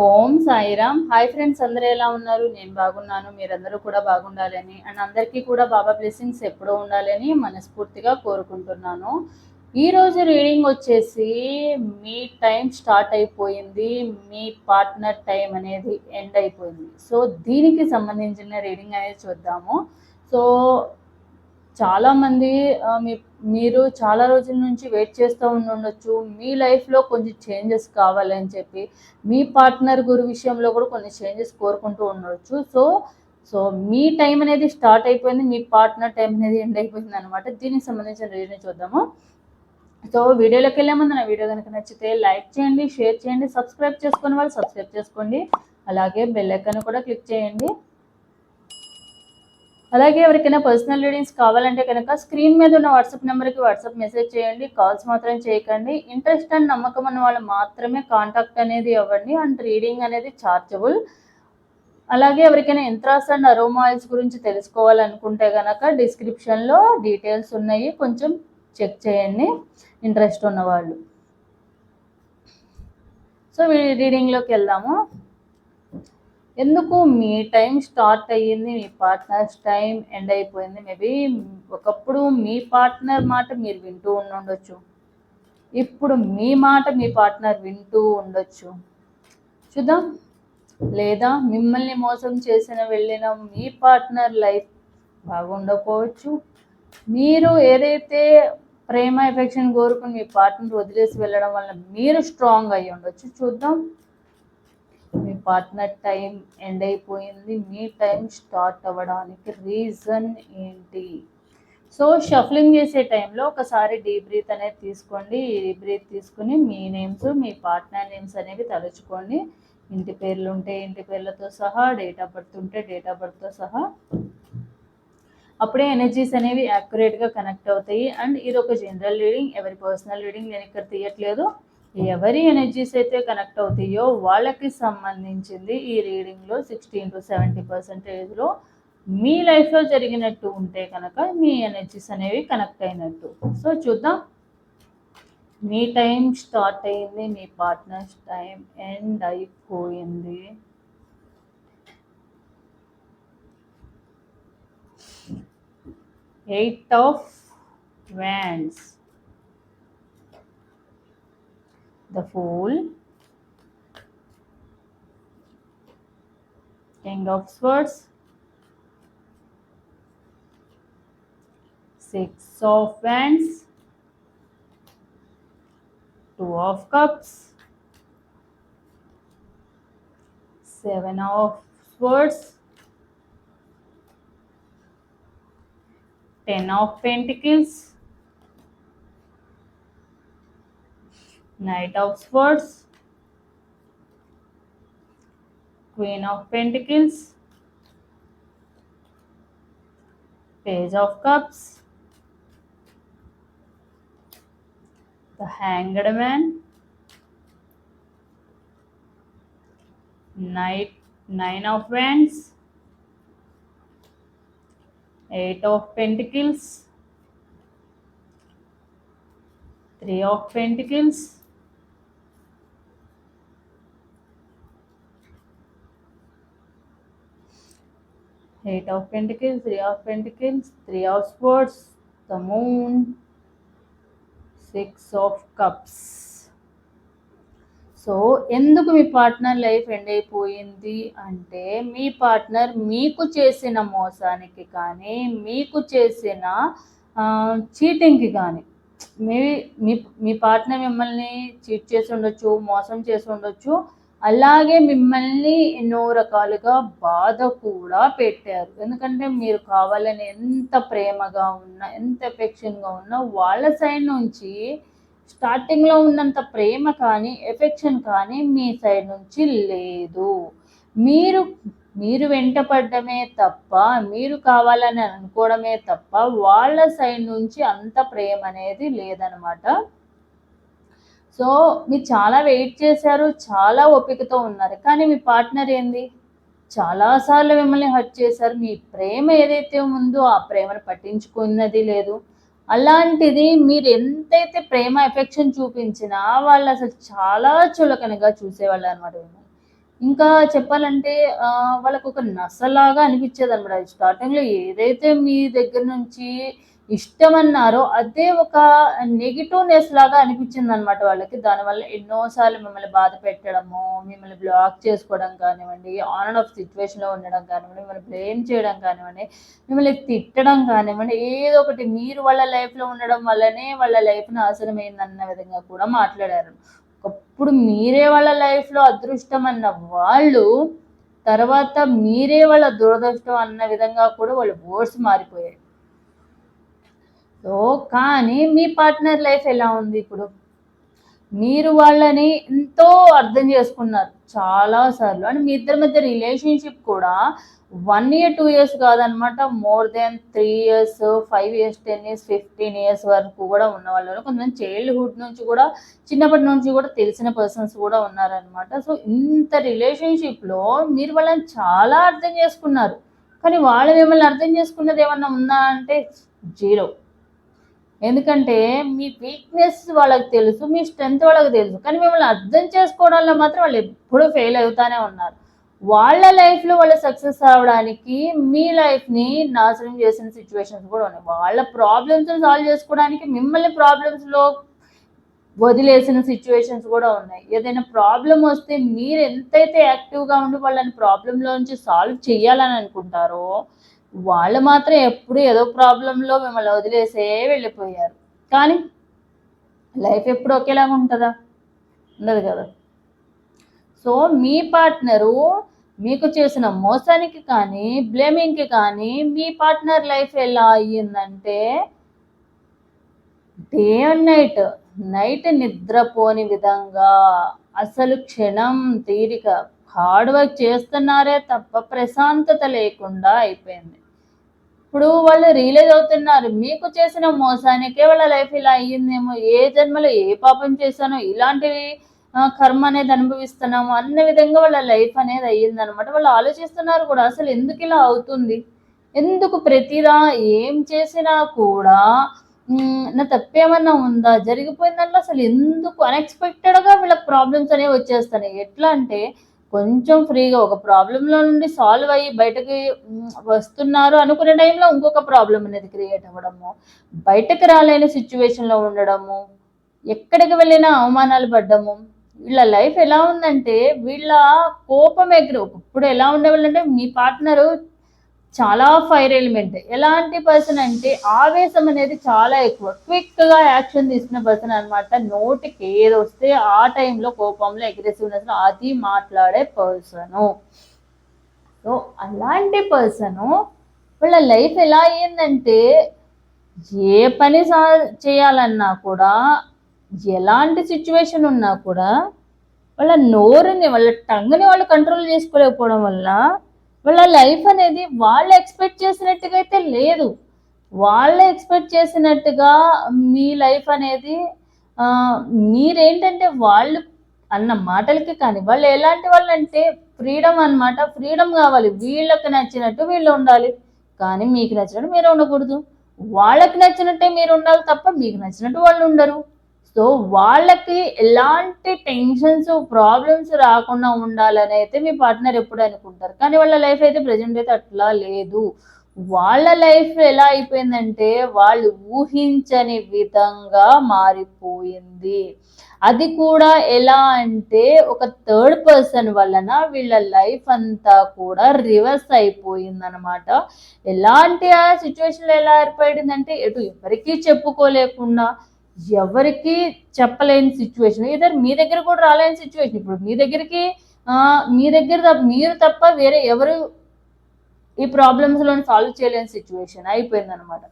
ఓం Sairam. Hi friends అందరూ ఎలా ఉన్నారు? నేను బాగున్నాను మీరందరూ కూడా బాగుండాలని అండ్ అందరికీ కూడా బాబా బ్లెస్సింగ్స్ ఎప్పుడూ ఉండాలని మనస్ఫూర్తిగా కోరుకుంటున్నాను. ఈరోజు రీడింగ్ వచ్చేసి మీ టైం స్టార్ట్ అయిపోయింది మీ పార్ట్నర్ టైం అనేది ఎండ్ అయిపోయింది. సో దీనికి సంబంధించిన రీడింగ్ అనేది చూద్దాము. సో చాలామంది మీ మీరు చాలా రోజుల నుంచి వెయిట్ చేస్తూ ఉండొచ్చు. మీ లైఫ్లో కొంచెం చేంజెస్ కావాలని చెప్పి మీ పార్ట్నర్ గురి విషయంలో కూడా కొన్ని చేంజెస్ కోరుకుంటూ ఉండొచ్చు. సో సో మీ టైం అనేది స్టార్ట్ అయిపోయింది మీ పార్ట్నర్ టైం అనేది ఎండ్ అయిపోయింది అనమాట దీనికి సంబంధించిన రీజన్ చూద్దాము. సో వీడియోలోకి వెళ్ళే ముందు నా వీడియో కనుక నచ్చితే లైక్ చేయండి షేర్ చేయండి సబ్స్క్రైబ్ చేసుకునే వాళ్ళు సబ్స్క్రైబ్ చేసుకోండి. అలాగే బెల్ ఐకాన్ కూడా క్లిక్ చేయండి. అలాగే ఎవరికైనా పర్సనల్ రీడింగ్స్ కావాలంటే కనుక స్క్రీన్ మీద ఉన్న వాట్సాప్ నెంబర్కి వాట్సాప్ మెసేజ్ చేయండి కాల్స్ మాత్రం చేయకండి. ఇంట్రెస్ట్ అండ్ నమ్మకం ఉన్న వాళ్ళు మాత్రమే కాంటాక్ట్ అనేది అవ్వండి. అండ్ రీడింగ్ అనేది చార్జబుల్ అలాగే ఎవరికైనా ఇంట్రాస్ అండ్ అరోమాయిల్స్ గురించి తెలుసుకోవాలనుకుంటే కనుక డిస్క్రిప్షన్లో డీటెయిల్స్ ఉన్నాయి. కొంచెం చెక్ చేయండి. ఇంట్రెస్ట్ ఉన్నవాళ్ళు సో రీడింగ్లోకి వెళ్దాము. ఎందుకు మీ టైం స్టార్ట్ అయ్యింది మీ పార్ట్నర్స్ టైం ఎండ్ అయిపోయింది? మేబీ ఒకప్పుడు మీ పార్ట్నర్ మాట మీరు వింటూ ఉండొచ్చు ఇప్పుడు మీ మాట మీ పార్ట్నర్ వింటూ ఉండొచ్చు. చూద్దాం. లేదా మిమ్మల్ని మోసం చేసిన వెళ్ళిన మీ పార్ట్నర్ లైఫ్ బాగుండకపోవచ్చు. మీరు ఏదైతే ప్రేమ ఎఫెక్షన్ కోరుకుని మీ పార్ట్నర్ వదిలేసి వెళ్ళడం వల్ల మీరు స్ట్రాంగ్ అయ్యి ఉండొచ్చు చూద్దాం. పార్ట్నర్ టైం ఎండ్ అయిపోయింది. మీ టైం స్టార్ట్ అవ్వడానికి రీజన్ ఏంటి? సో షఫ్లింగ్ చేసే టైంలో ఒకసారి డీప్ బ్రీత్ అనేది తీసుకోండి. ఈ డీప్ బ్రీత్ తీసుకుని మీ నేమ్స్ మీ పార్ట్నర్ నేమ్స్ అనేవి తలుచుకోండి. ఇంటి పేర్లు ఉంటే ఇంటి పేర్లతో సహా డేట్ ఆఫ్ బర్త్ ఉంటే డేట్ ఆఫ్ బర్త్తో సహా. అప్పుడే ఎనర్జీస్ అనేవి యాక్యురేట్గా కనెక్ట్ అవుతాయి. అండ్ ఇది ఒక జనరల్ రీడింగ్ ఎవరి పర్సనల్ రీడింగ్ నేను ఇక్కడ తీయట్లేదు. ఎవరి ఎనర్జీస్ అయితే కనెక్ట్ అవుతాయో వాళ్ళకి సంబంధించింది ఈ రీడింగ్లో సిక్స్టీన్ టు సెవెంటీ పర్సెంటేజ్లో మీ లైఫ్లో జరిగినట్టు ఉంటే కనుక మీ ఎనర్జీస్ అనేవి కనెక్ట్ అయినట్టు. సో చూద్దాం. మీ టైం స్టార్ట్ అయింది మీ పార్ట్నర్స్ టైం ఎండ్ అయిపోయింది. Eight of wands the fool. King of swords. Six of wands. Two of cups. Seven of swords. Ten of pentacles Knight of Swords, Queen of Pentacles, Page of Cups, the Hanged Man, Knight, Nine of Wands, Eight of Pentacles, Three of Pentacles, eight of Pentacles, three of Pentacles, three of swords the moon six of cups so ఎందుకు మీ partner life end అయిపోయింది అంటే మీ partner మీకు చేసిన మోసానికి కానీ మీకు చేసిన చీటింగ్కి కానీ. మేబీ మీ మీ పార్ట్నర్ మిమ్మల్ని చీట్ చేసి ఉండొచ్చు మోసం చేసి ఉండొచ్చు అలాగే మిమ్మల్ని ఎన్నో రకాలుగా బాధ కూడా పెట్టారు. ఎందుకంటే మీరు కావాలని ఎంత ప్రేమగా ఉన్నా ఎంత ఎఫెక్షన్గా ఉన్నా వాళ్ళ సైడ్ నుంచి స్టార్టింగ్లో ఉన్నంత ప్రేమ కానీ ఎఫెక్షన్ కానీ మీ సైడ్ నుంచి లేదు. మీరు మీరు వెంటపడమే తప్ప మీరు కావాలని అనుకోవడమే తప్ప వాళ్ళ సైడ్ నుంచి అంత ప్రేమ అనేది లేదనమాట. సో మీరు చాలా వెయిట్ చేశారు చాలా ఓపికతో ఉన్నారు. కానీ మీ పార్ట్నర్ ఏంది? చాలాసార్లు మిమ్మల్ని హర్ట్ చేశారు. మీ ప్రేమ ఏదైతే ఉందో ఆ ప్రేమను పట్టించుకున్నది లేదు. అలాంటిది మీరు ఎంతైతే ప్రేమ ఎఫెక్షన్ చూపించినా వాళ్ళు అసలు చాలా చులకనగా చూసేవాళ్ళు అనమాట ఇంకా చెప్పాలంటే వాళ్ళకు ఒక నసలాగా అనిపించేది అనమాట స్టార్టింగ్లో ఏదైతే మీ దగ్గర నుంచి ఇష్టమన్నారో అదే ఒక నెగిటివ్నెస్ లాగా అనిపించింది అనమాట వాళ్ళకి. దానివల్ల ఎన్నోసార్లు మిమ్మల్ని బాధ పెట్టడము మిమ్మల్ని బ్లాక్ చేసుకోవడం కానివ్వండి ఆన్ అండ్ ఆఫ్ సిచ్యువేషన్లో ఉండడం కానివ్వండి మిమ్మల్ని బ్లేమ్ చేయడం కానివ్వండి మిమ్మల్ని తిట్టడం కానివ్వండి ఏదో ఒకటి మీరు వాళ్ళ లైఫ్లో ఉండడం వల్లనే వాళ్ళ లైఫ్ నాశనమైందన్న విధంగా కూడా మాట్లాడారు. ఒకప్పుడు మీరే వాళ్ళ లైఫ్లో అదృష్టం అన్న వాళ్ళు తర్వాత మీరే వాళ్ళ దురదృష్టం అన్న విధంగా కూడా వాళ్ళు ఓట్స్ మారిపోయాయి సో కానీ మీ పార్ట్నర్ లైఫ్ ఎలా ఉంది ఇప్పుడు? మీరు వాళ్ళని ఎంతో అర్థం చేసుకున్నారు చాలా సార్లు. అండ్ మీ ఇద్దరి మధ్య రిలేషన్షిప్ కూడా వన్ ఇయర్ టూ ఇయర్స్ కాదనమాట. More than three years five years ten years fifteen years వరకు కూడా ఉన్న వాళ్ళు కొంతమంది చైల్డ్హుడ్ నుంచి కూడా చిన్నప్పటి నుంచి కూడా తెలిసిన పర్సన్స్ కూడా ఉన్నారనమాట. సో ఇంత రిలేషన్షిప్లో మీరు వాళ్ళని చాలా అర్థం చేసుకున్నారు. కానీ వాళ్ళు మిమ్మల్ని అర్థం చేసుకున్నది ఏమన్నా ఉందా అంటే జీరో ఎందుకంటే మీ వీక్నెస్ వాళ్ళకి తెలుసు మీ స్ట్రెంగ్త్ వాళ్ళకి తెలుసు. కానీ మిమ్మల్ని అర్థం చేసుకోవడంలో మాత్రం వాళ్ళు ఎప్పుడూ ఫెయిల్ అవుతానే ఉన్నారు. వాళ్ళ లైఫ్లో వాళ్ళు సక్సెస్ అవ్వడానికి మీ లైఫ్ని నాశనం చేసిన సిచ్యువేషన్స్ కూడా ఉన్నాయి. వాళ్ళ ప్రాబ్లమ్స్ని సాల్వ్ చేసుకోవడానికి మిమ్మల్ని ప్రాబ్లమ్స్లో వదిలేసిన సిచ్యువేషన్స్ కూడా ఉన్నాయి. ఏదైనా ప్రాబ్లం వస్తే మీరు ఎంతైతే యాక్టివ్గా ఉండి వాళ్ళని ప్రాబ్లంలోంచి సాల్వ్ చేయాలని అనుకుంటారో వాళ్ళు మాత్రం ఎప్పుడు ఏదో ప్రాబ్లంలో మిమ్మల్ని వదిలేసే వెళ్ళిపోయారు. కానీ లైఫ్ ఎప్పుడు ఒకేలాగా ఉంటుందా? ఉండదు కదా. సో మీ పార్ట్నరు మీకు చేసిన మోసానికి కానీ బ్లేమింగ్కి కానీ మీ పార్ట్నర్ లైఫ్ ఎలా అయ్యిందంటే డే అండ్ నైట్ నైట్ నిద్రపోని విధంగా అసలు క్షణం తీరిక హార్డ్ వర్క్ చేస్తున్నారే తప్ప ప్రశాంతత లేకుండా అయిపోయింది. ఇప్పుడు వాళ్ళు రియలైజ్ అవుతున్నారు మీకు చేసిన మోసానికే వాళ్ళ లైఫ్ ఇలా అయ్యిందేమో ఏ జన్మలో ఏ పాపం చేశానో ఇలాంటివి కర్మ అనేది అనుభవిస్తున్నాము అన్న విధంగా వాళ్ళ లైఫ్ అనేది అయ్యిందనమాట వాళ్ళు ఆలోచిస్తున్నారు కూడా అసలు ఎందుకు ఇలా అవుతుంది? ఎందుకు ప్రతిదా ఏం చేసినా కూడా నా తప్పేమన్నా ఉందా? జరిగిపోయిందంటే అసలు ఎందుకు అన్ఎక్స్పెక్టెడ్గా వీళ్ళకి ప్రాబ్లమ్స్ అనేవి వచ్చేస్తున్నాయి. ఎట్లా అంటే కొంచెం ఫ్రీగా ఒక ప్రాబ్లంలో నుండి సాల్వ్ అయ్యి బయటకి వస్తున్నారు అనుకునే టైంలో ఇంకొక ప్రాబ్లం అనేది క్రియేట్ అవ్వడము. బయటకు రాలేని సిచ్యువేషన్లో ఉండడము. ఎక్కడికి వెళ్ళినా అవమానాలు పడ్డము. వీళ్ళ లైఫ్ ఎలా ఉందంటే వీళ్ళ కోపం ఎగురు ఇప్పుడు ఎలా ఉండేవాళ్ళంటే మీ పార్ట్నరు చాలా ఫైర్ ఎలిమెంట్ ఎలాంటి పర్సన్ అంటే ఆవేశం అనేది చాలా ఎక్కువ. క్విక్గా యాక్షన్ తీసుకున్న పర్సన్ అనమాట నోటికి ఏది వస్తే ఆ టైంలో కోపంలో అగ్రెసివ్నెస్ అది మాట్లాడే పర్సను సో అలాంటి పర్సను వాళ్ళ లైఫ్ ఎలా అయ్యిందంటే ఏ పని సా చేయాలన్నా కూడా ఎలాంటి సిచ్యువేషన్ ఉన్నా కూడా వాళ్ళ నోరుని వాళ్ళ టంగ్ని వాళ్ళు కంట్రోల్ చేసుకోలేకపోవడం వల్ల వాళ్ళ లైఫ్ అనేది వాళ్ళు ఎక్స్పెక్ట్ చేసినట్టుగా అయితే లేదు. వాళ్ళు ఎక్స్పెక్ట్ చేసినట్టుగా మీ లైఫ్ అనేది మీరేంటంటే వాళ్ళు అన్న మాటలకి కానీ వాళ్ళు ఎలాంటి వాళ్ళు అంటే ఫ్రీడమ్ అన్నమాట. ఫ్రీడమ్ కావాలి. వీళ్ళకి నచ్చినట్టు వీళ్ళు ఉండాలి. కానీ మీకు నచ్చినట్టు మీరు ఉండకూడదు. వాళ్ళకి నచ్చినట్టే మీరు ఉండాలి తప్ప మీకు నచ్చినట్టు వాళ్ళు ఉండరు. సో వాళ్ళకి ఎలాంటి టెన్షన్స్ ప్రాబ్లమ్స్ రాకుండా ఉండాలని అయితే మీ పార్ట్నర్ ఎప్పుడు అనుకుంటారు? కానీ వాళ్ళ లైఫ్ అయితే ప్రజెంట్ అయితే అట్లా లేదు. వాళ్ళ లైఫ్ ఎలా అయిపోయిందంటే వాళ్ళు ఊహించని విధంగా మారిపోయింది. అది కూడా ఎలా అంటే ఒక థర్డ్ పర్సన్ వలన వీళ్ళ లైఫ్ అంతా కూడా రివర్స్ అయిపోయింది అనమాట ఎలాంటి ఆ సిచ్యువేషన్లో ఎలా ఏర్పడిందంటే ఎటు ఎవరికీ చెప్పుకోలేకుండా ఎవరికి చెప్పలేని సిచ్యువేషన్ ఇద్దరు మీ దగ్గర కూడా రాలేని సిచ్యువేషన్ ఇప్పుడు మీ దగ్గరికి మీ దగ్గర మీరు తప్ప వేరే ఎవరు ఈ ప్రాబ్లమ్స్లో సాల్వ్ చేయలేని సిచ్యువేషన్ అయిపోయింది అనమాట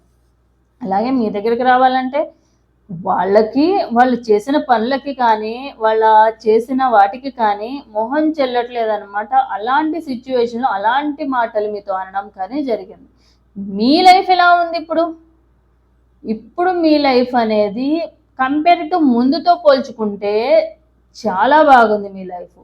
అలాగే మీ దగ్గరికి రావాలంటే వాళ్ళకి వాళ్ళు చేసిన పనులకి కానీ వాళ్ళ చేసిన వాటికి కానీ మొహం చెల్లట్లేదు అనమాట అలాంటి సిచ్యువేషన్లో అలాంటి మాటలు మీతో అనడం కానీ జరిగింది. మీ లైఫ్ ఎలా ఉంది ఇప్పుడు? ఇప్పుడు మీ లైఫ్ అనేది కంపేర్ టు ముందుతో పోల్చుకుంటే చాలా బాగుంది మీ లైఫ్.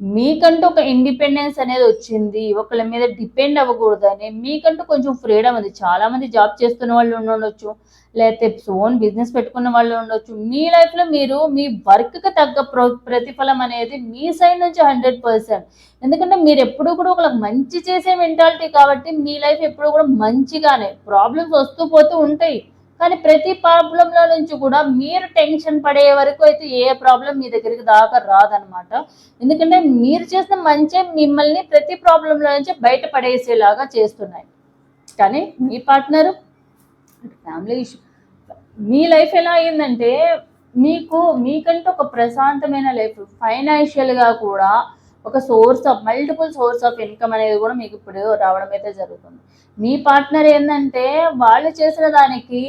మీకంటూ ఒక ఇండిపెండెన్స్ అనేది వచ్చింది. ఒకళ్ళ మీద డిపెండ్ అవ్వకూడదని మీకంటూ కొంచెం ఫ్రీడమ్ ఉంది. చాలా మంది జాబ్ చేస్తున్న వాళ్ళు ఉండొచ్చు. లేకపోతే ఓన్ బిజినెస్ పెట్టుకున్న వాళ్ళు ఉండొచ్చు. మీ లైఫ్లో మీరు మీ వర్క్కి తగ్గ ప్ర ప్రతిఫలం అనేది మీ సైడ్ నుంచి హండ్రెడ్ పర్సెంట్ ఎందుకంటే మీరు ఎప్పుడు కూడా ఒక మంచి చేసే మెంటాలిటీ కాబట్టి మీ లైఫ్ ఎప్పుడు కూడా మంచిగానే. ప్రాబ్లమ్స్ వస్తూ పోతూ ఉంటాయి. కానీ ప్రతి ప్రాబ్లంలో నుంచి కూడా మీరు టెన్షన్ పడే వరకు అయితే ఏ ప్రాబ్లం మీ దగ్గరికి దాకా రాదనమాట ఎందుకంటే మీరు చేసిన మంచి మిమ్మల్ని ప్రతి ప్రాబ్లంలో నుంచి బయటపడేసేలాగా చేస్తున్నాయి. కానీ మీ పార్ట్నరు ఫ్యామిలీ ఇష్యూ మీ లైఫ్ ఎలా అయిందంటే మీకు మీకంటూ ఒక ప్రశాంతమైన లైఫ్ ఫైనాన్షియల్గా కూడా ఒక source of multiple source of income అనేది కూడా మీకు ఇప్పుడు రావడం అయితే జరుగుతుంది. మీ పార్ట్నర్ ఏంటంటే వాళ్ళు చేసిన దానికి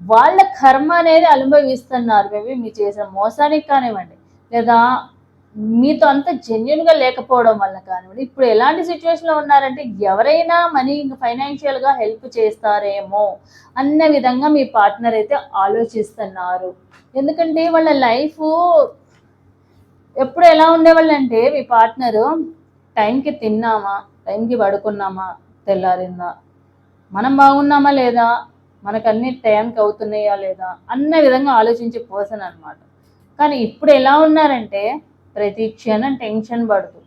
వాళ్ళ కర్మ అనేది అనుభవిస్తున్నారు. మేబీ మీరు చేసిన మోసానికి కానివ్వండి లేదా మీతో అంత జెన్యున్గా లేకపోవడం వల్ల కానివ్వండి ఇప్పుడు ఎలాంటి సిచ్యువేషన్లో ఉన్నారంటే ఎవరైనా మనీ ఫైనాన్షియల్గా హెల్ప్ చేస్తారేమో అన్న విధంగా మీ పార్ట్నర్ అయితే ఆలోచిస్తున్నారు. ఎందుకంటే వాళ్ళ లైఫ్ ఎప్పుడు ఎలా ఉండేవాళ్ళు అంటే మీ పార్ట్నరు టైంకి తిన్నామా? టైంకి పడుకున్నామా? తెల్లారిందా? మనం బాగున్నామా లేదా? మనకన్నీ టైంకి అవుతున్నాయా లేదా? అన్న విధంగా ఆలోచించే పర్సన్ అనమాట కానీ ఇప్పుడు ఎలా ఉన్నారంటే ప్రతి క్షణం టెన్షన్ పడుతూ.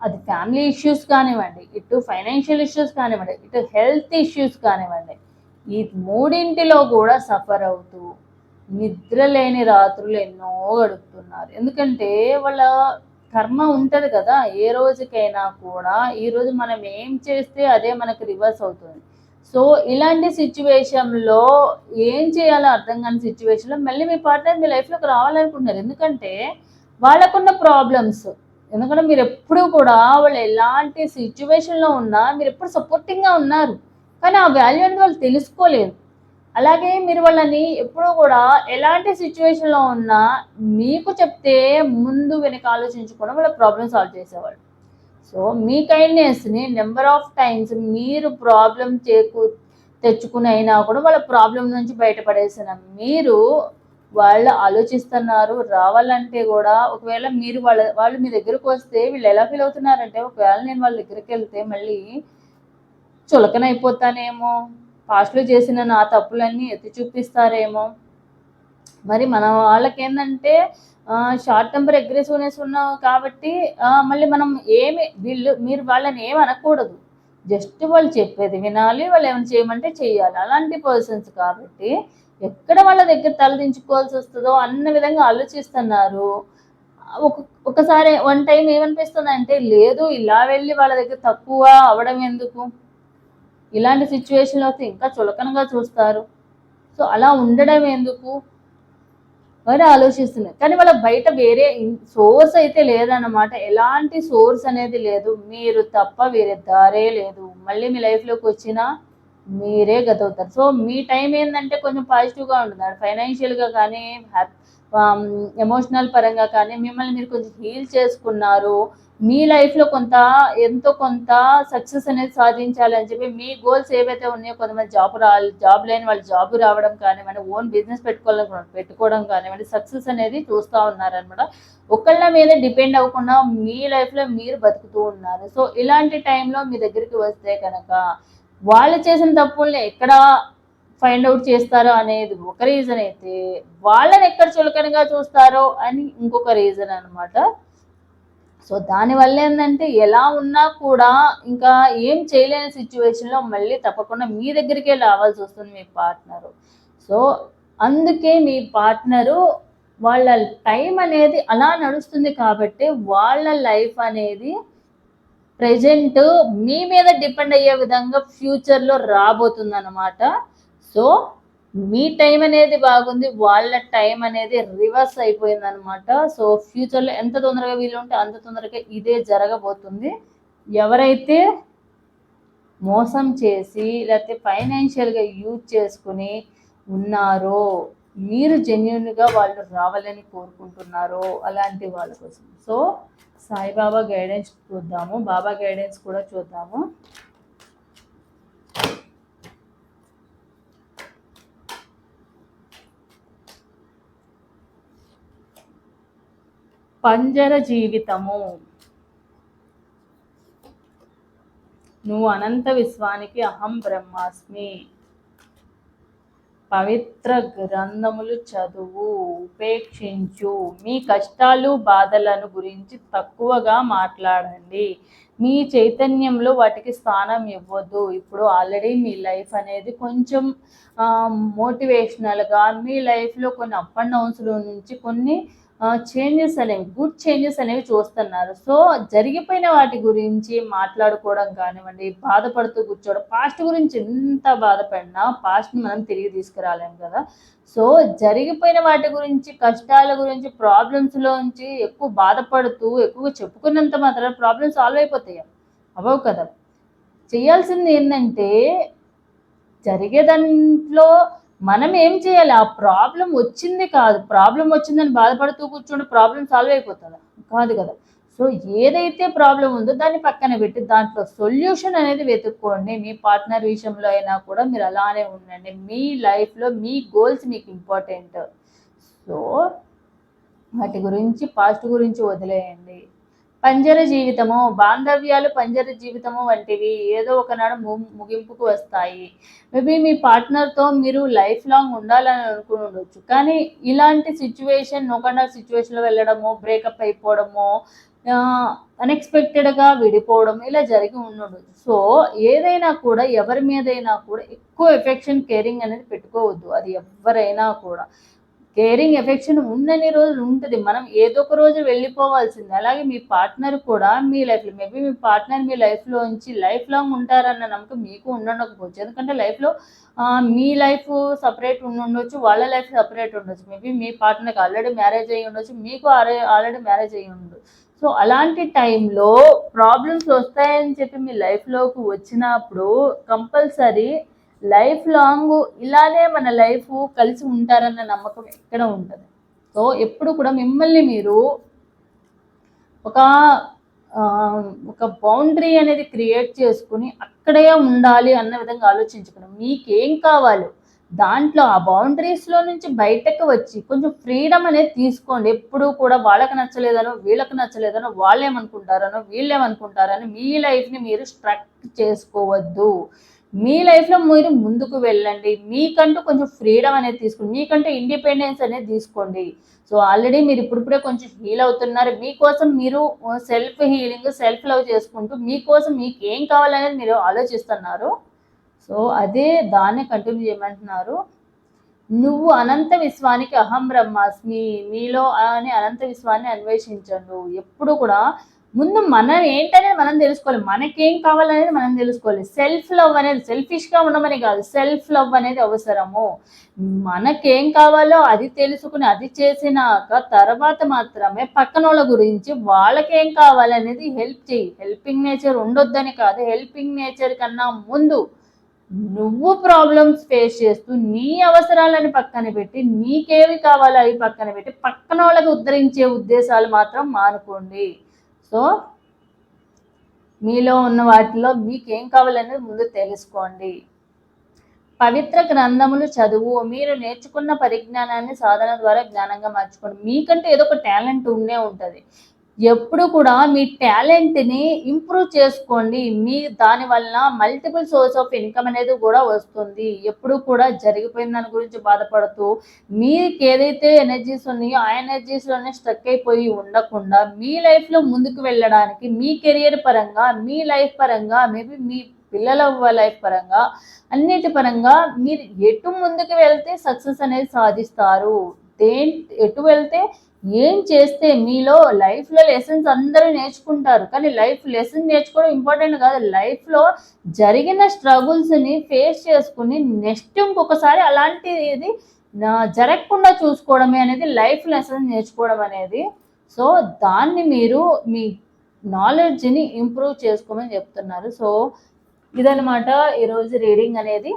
అది ఫ్యామిలీ ఇష్యూస్ కానివ్వండి ఇటు ఫైనాన్షియల్ ఇష్యూస్ కానివ్వండి ఇటు హెల్త్ ఇష్యూస్ కానివ్వండి ఈ మూడింటిలో కూడా సఫర్ అవుతూ నిద్ర లేని రాత్రులు ఎన్నో గడుపుతున్నారు. ఎందుకంటే వాళ్ళ కర్మ ఉంటుంది కదా ఏ రోజుకైనా కూడా ఈరోజు మనం ఏం చేస్తే అదే మనకు రివర్స్ అవుతుంది. సో ఇలాంటి సిచ్యువేషన్లో ఏం చేయాలో అర్థం కాని సిచ్యువేషన్లో మళ్ళీ మీ పార్ట్నర్ మీ లైఫ్లోకి రావాలనుకుంటున్నారు. ఎందుకంటే వాళ్ళకున్న ప్రాబ్లమ్స్ ఎందుకంటే మీరు ఎప్పుడు కూడా వాళ్ళు ఎలాంటి సిచ్యువేషన్లో ఉన్నా మీరు ఎప్పుడు సపోర్టింగ్గా ఉన్నారు. కానీ ఆ వాల్యూ అనేది వాళ్ళు తెలుసుకోలేదు అలాగే మీరు వాళ్ళని ఎప్పుడూ కూడా ఎలాంటి సిచ్యువేషన్లో ఉన్నా మీకు చెప్తే ముందు వెనక ఆలోచించుకోవడం వాళ్ళ ప్రాబ్లమ్ సాల్వ్ చేసేవాళ్ళు. సో మీ కైండ్నెస్ని నెంబర్ ఆఫ్ టైమ్స్ మీరు ప్రాబ్లం చేకు తెచ్చుకుని అయినా కూడా వాళ్ళ ప్రాబ్లం నుంచి బయటపడేసిన మీరు వాళ్ళు ఆలోచిస్తున్నారు రావాలంటే కూడా ఒకవేళ మీరు వాళ్ళ వాళ్ళు మీ దగ్గరకు వస్తే వీళ్ళు ఎలా ఫీల్ అవుతున్నారంటే ఒకవేళ నేను వాళ్ళ దగ్గరికి వెళ్తే మళ్ళీ చులకనైపోతానేమో. పాస్ట్లో చేసిన నా తప్పులన్నీ ఎత్తి చూపిస్తారేమో. మరి మన వాళ్ళకేంటంటే షార్ట్ టెంపర్ అగ్రెసివ్నెస్ ఉన్నావు కాబట్టి మళ్ళీ మనం ఏమి వీళ్ళు మీరు వాళ్ళని ఏమి అనకూడదు. జస్ట్ వాళ్ళు చెప్పేది వినాలి వాళ్ళు ఏమైనా చేయమంటే చేయాలి. అలాంటి పర్సన్స్ కాబట్టి ఎక్కడ వాళ్ళ దగ్గర తలదించుకోవాల్సి వస్తుందో అన్న విధంగా ఆలోచిస్తున్నారు. ఒక ఒకసారి వన్ టైం ఏమనిపిస్తుంది అంటే లేదు ఇలా వెళ్ళి వాళ్ళ దగ్గర తక్కువ అవడం ఎందుకు? ఇలాంటి సిచ్యువేషన్లో అయితే ఇంకా చులకనగా చూస్తారు. సో అలా ఉండడం ఎందుకు? అని ఆలోచిస్తున్నారు కానీ వాళ్ళ బయట వేరే సోర్స్ అయితే లేదన్నమాట. ఎలాంటి సోర్స్ అనేది లేదు. మీరు తప్ప వేరే దారే లేదు. మళ్ళీ మీ లైఫ్లోకి వచ్చినా మీరే గతవుతారు సో మీ టైం ఏంటంటే కొంచెం పాజిటివ్గా ఉంటుంది. ఫైనాన్షియల్గా కానీ ఎమోషనల్ um, పరంగా కానీ మిమ్మల్ని మీరు కొంచెం హీల్ చేసుకున్నారు. మీ లైఫ్లో కొంత ఎంతో కొంత సక్సెస్ అనేది సాధించాలి అని చెప్పి మీ గోల్స్ ఏవైతే ఉన్నాయో కొంతమంది జాబ్ రావాలి జాబ్ లేని వాళ్ళు జాబ్ రావడం కానివ్వండి ఓన్ బిజినెస్ పెట్టుకోవాలని పెట్టుకోవడం కానివ్వండి సక్సెస్ అనేది చూస్తూ ఉన్నారనమాట ఒకళ్ళ మీద డిపెండ్ అవ్వకుండా మీ లైఫ్లో మీరు బతుకుతూ ఉన్నారు. సో ఇలాంటి టైంలో మీ దగ్గరికి వస్తే కనుక వాళ్ళు చేసిన తప్పుల్ని ఎక్కడ ఫైండ్ అవుట్ చేస్తారో అనేది ఒక రీజన్ అయితే వాళ్ళని ఎక్కడ చులకనగా చూస్తారో అని ఇంకొక రీజన్ అనమాట సో దానివల్ల ఏంటంటే ఎలా ఉన్నా కూడా ఇంకా ఏం చేయలేని సిచ్యువేషన్లో మళ్ళీ తప్పకుండా మీ దగ్గరికే రావాల్సి వస్తుంది మీ పార్ట్నరు సో అందుకే మీ పార్ట్నరు వాళ్ళ టైం అనేది అలా నడుస్తుంది కాబట్టి వాళ్ళ లైఫ్ అనేది ప్రజెంట్ మీ మీద డిపెండ్ అయ్యే విధంగా ఫ్యూచర్లో రాబోతుంది అనమాట సో మీ టైం అనేది బాగుంది వాళ్ళ టైం అనేది రివర్స్ అయిపోయింది అనమాట సో ఫ్యూచర్లో ఎంత తొందరగా వీలు ఉంటే అంత తొందరగా ఇదే జరగబోతుంది. ఎవరైతే మోసం చేసి లేకపోతే ఫైనాన్షియల్గా యూజ్ చేసుకుని ఉన్నారో మీరు జెన్యున్గా వాళ్ళు రావాలని కోరుకుంటున్నారో అలాంటి వాళ్ళ కోసం. సో సాయిబాబా గైడెన్స్ చూద్దాము బాబా గైడెన్స్ కూడా చూద్దాము. పంజర జీవితము. నువ్వు అనంత విశ్వానికి అహం బ్రహ్మాస్మి. పవిత్ర గ్రంథములు చదువు ఉపేక్షించు. మీ కష్టాలు బాధలను గురించి తక్కువగా మాట్లాడండి. మీ చైతన్యంలో వాటికి స్థానం ఇవ్వద్దు ఇప్పుడు ఆల్రెడీ మీ లైఫ్ అనేది కొంచెం మోటివేషనల్గా మీ లైఫ్లో కొన్ని అప్ అండ్ డౌన్స్లో నుంచి కొన్ని చేంజెస్ అనేవి గుడ్ చేంజెస్ అనేవి చూస్తున్నారు. సో జరిగిపోయిన వాటి గురించి మాట్లాడుకోవడం కానివ్వండి బాధపడుతూ కూర్చోవడం పాస్ట్ గురించి ఎంత బాధపడినా పాస్ట్ని మనం తిరిగి తీసుకురాలేము కదా. సో జరిగిపోయిన వాటి గురించి కష్టాల గురించి ప్రాబ్లమ్స్లోంచి ఎక్కువ బాధపడుతూ ఎక్కువగా చెప్పుకున్నంత మాత్రం ప్రాబ్లమ్స్ సాల్వ్ అయిపోతాయి? అవవు కదా. చేయాల్సింది ఏంటంటే జరిగే దాంట్లో మనం ఏం చేయాలి? ఆ ప్రాబ్లం వచ్చింది కాదు. ప్రాబ్లం వచ్చిందని బాధపడుతూ కూర్చోండి ప్రాబ్లం సాల్వ్ అయిపోతుందా? కాదు కదా. సో ఏదైతే ప్రాబ్లం ఉందో దాన్ని పక్కన పెట్టి దాంట్లో సొల్యూషన్ అనేది వెతుక్కోండి. మీ పార్ట్నర్ విషయంలో అయినా కూడా మీరు అలానే ఉండండి. మీ లైఫ్లో మీ గోల్స్ మీకు ఇంపార్టెంట్. సో వాటి గురించి పాస్ట్ గురించి వదిలేయండి. పంజర జీవితము బాంధవ్యాలు పంజర జీవితము వంటివి ఏదో ఒకనాడు ముగింపుకు వస్తాయి. మేబీ మీ పార్ట్నర్తో మీరు లైఫ్ లాంగ్ ఉండాలని అనుకుని ఉండొచ్చు. కానీ ఇలాంటి సిచ్యువేషన్ నోకండా సిచ్యువేషన్లో వెళ్ళడము బ్రేకప్ అయిపోవడము అన్ఎక్స్పెక్టెడ్గా విడిపోవడం ఇలా జరిగి ఉండదు సో ఏదైనా కూడా ఎవరి మీదైనా కూడా ఎక్కువ ఎఫెక్షన్ కేరింగ్ అనేది పెట్టుకోవద్దు. అది ఎవరైనా కూడా. కేరింగ్ ఎఫెక్షన్ ఉన్నన్ని రోజులు ఉంటుంది. మనం ఏదో ఒక రోజు వెళ్ళిపోవాల్సింది. అలాగే మీ పార్ట్నర్ కూడా మీ లైఫ్లో మేబీ మీ పార్ట్నర్ మీ లైఫ్లో ఉంచి లైఫ్ లాంగ్ ఉంటారన్న నమ్మకం మీకు ఉండకపోవచ్చు. ఎందుకంటే లైఫ్లో మీ లైఫ్ సపరేట్ ఉండొచ్చు వాళ్ళ లైఫ్ సపరేట్ ఉండొచ్చు. మేబీ మీ పార్ట్నర్కి ఆల్రెడీ మ్యారేజ్ అయ్యి ఉండొచ్చు మీకు ఆల్రెడీ మ్యారేజ్ అయ్యి ఉండదు సో అలాంటి టైంలో ప్రాబ్లమ్స్ వస్తాయని చెప్పి మీ లైఫ్లోకి వచ్చినప్పుడు కంపల్సరీ లైఫ్ లాంగ్ ఇలానే మన లైఫ్ కలిసి ఉంటారన్న నమ్మకం ఎక్కడ ఉంటుంది? సో ఎప్పుడు కూడా మిమ్మల్ని మీరు ఒక ఒక బౌండరీ అనేది క్రియేట్ చేసుకుని అక్కడే ఉండాలి అన్న విధంగా ఆలోచించుకున్నాం మీకేం కావాలో దాంట్లో ఆ బౌండరీస్లో నుంచి బయటకు వచ్చి కొంచెం ఫ్రీడమ్ అనేది తీసుకోండి. ఎప్పుడు కూడా వాళ్ళకి నచ్చలేదనో వీళ్ళకి నచ్చలేదనో వాళ్ళేమనుకుంటారనో వీళ్ళేమనుకుంటారని మీ లైఫ్ని మీరు స్ట్రక్ చేసుకోవద్దు. మీ లైఫ్లో మీరు ముందుకు వెళ్ళండి. మీకంటూ కొంచెం ఫ్రీడమ్ అనేది తీసుకోండి. మీకంటూ ఇండిపెండెన్స్ అనేది తీసుకోండి. సో ఆల్రెడీ మీరు ఇప్పుడిప్పుడే కొంచెం హీల్ అవుతున్నారు. మీకోసం మీరు సెల్ఫ్ హీలింగ్ సెల్ఫ్ లవ్ చేసుకుంటూ మీకోసం మీకు ఏం కావాలనేది మీరు ఆలోచిస్తున్నారు. సో అదే దాన్ని కంటిన్యూ చేయమంటున్నారు. నువ్వు అనంత విశ్వానికి అహం బ్రహ్మాస్మి మీలో అని అనంత విశ్వాన్ని అన్వేషించండు. ఎప్పుడు కూడా ముందు మనం ఏంటనేది మనం తెలుసుకోవాలి. మనకేం కావాలనేది మనం తెలుసుకోవాలి. సెల్ఫ్ లవ్ అనేది సెల్ఫిష్గా ఉండమని కాదు. సెల్ఫ్ లవ్ అనేది అవసరము. మనకేం కావాలో అది తెలుసుకుని అది చేసినాక తర్వాత మాత్రమే పక్కన వాళ్ళ గురించి వాళ్ళకేం కావాలనేది హెల్ప్ చేయి హెల్పింగ్ నేచర్ ఉండొద్దని కాదు. హెల్పింగ్ నేచర్ కన్నా ముందు నువ్వు ప్రాబ్లమ్స్ ఫేస్ చేస్తూ నీ అవసరాలని పక్కన పెట్టి నీకేవి కావాలో అవి పక్కన పెట్టి పక్కన వాళ్ళకి ఉద్ధరించే ఉద్దేశాలు మాత్రం మానుకోండి. సో మీలో ఉన్న వాటిలో మీకు ఏం కావాలనేది ముందు తెలుసుకోండి. పవిత్ర గ్రంథములు చదువు మీరు నేర్చుకున్న పరిజ్ఞానాన్ని సాధన ద్వారా జ్ఞానంగా మార్చుకోండి. మీకంటే ఏదో ఒక టాలెంట్ ఉండే ఉంటుంది. ఎప్పుడు కూడా మీ టాలెంట్ని ఇంప్రూవ్ చేసుకోండి. మీ దాని వలన మల్టిపుల్ సోర్స్ ఆఫ్ ఇన్కమ్ అనేది కూడా వస్తుంది. ఎప్పుడు కూడా జరిగిపోయిన దాని గురించి బాధపడుతూ మీకు ఏదైతే ఎనర్జీస్ ఉన్నాయో ఆ ఎనర్జీస్లోనే స్ట్రక్ అయిపోయి ఉండకుండా మీ లైఫ్లో ముందుకు వెళ్ళడానికి మీ కెరియర్ పరంగా మీ లైఫ్ పరంగా మేబీ మీ పిల్లల లైఫ్ పరంగా అన్నిటి పరంగా మీరు ఎటు ముందుకు వెళ్తే సక్సెస్ అనేది సాధిస్తారు. దేని ఎటు వెళ్తే ఏం చేస్తే మీలో లైఫ్లో లెసన్స్ అందరూ నేర్చుకుంటారు? కానీ లైఫ్ లెసన్ నేర్చుకోవడం ఇంపార్టెంట్ కాదు. లైఫ్లో జరిగిన స్ట్రగుల్స్ని ఫేస్ చేసుకుని నెక్స్ట్ ఇంకొకసారి అలాంటిది జరగకుండా చూసుకోవడమే అనేది లైఫ్ లెసన్ నేర్చుకోవడం అనేది. సో దాన్ని మీరు మీ నాలెడ్జ్ని ఇంప్రూవ్ చేసుకోమని చెప్తున్నారు. సో ఇదనమాట ఈరోజు రీడింగ్ అనేది.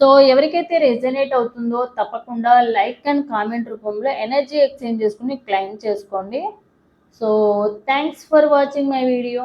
సో ఎవరికైతే రెజనేట్ అవుతుందో తప్పకుండా లైక్ అండ్ కామెంట్ రూపంలో ఎనర్జీ ఎక్స్చేంజ్ చేసుకుని క్లైమ్ చేసుకోండి. So thanks for watching my video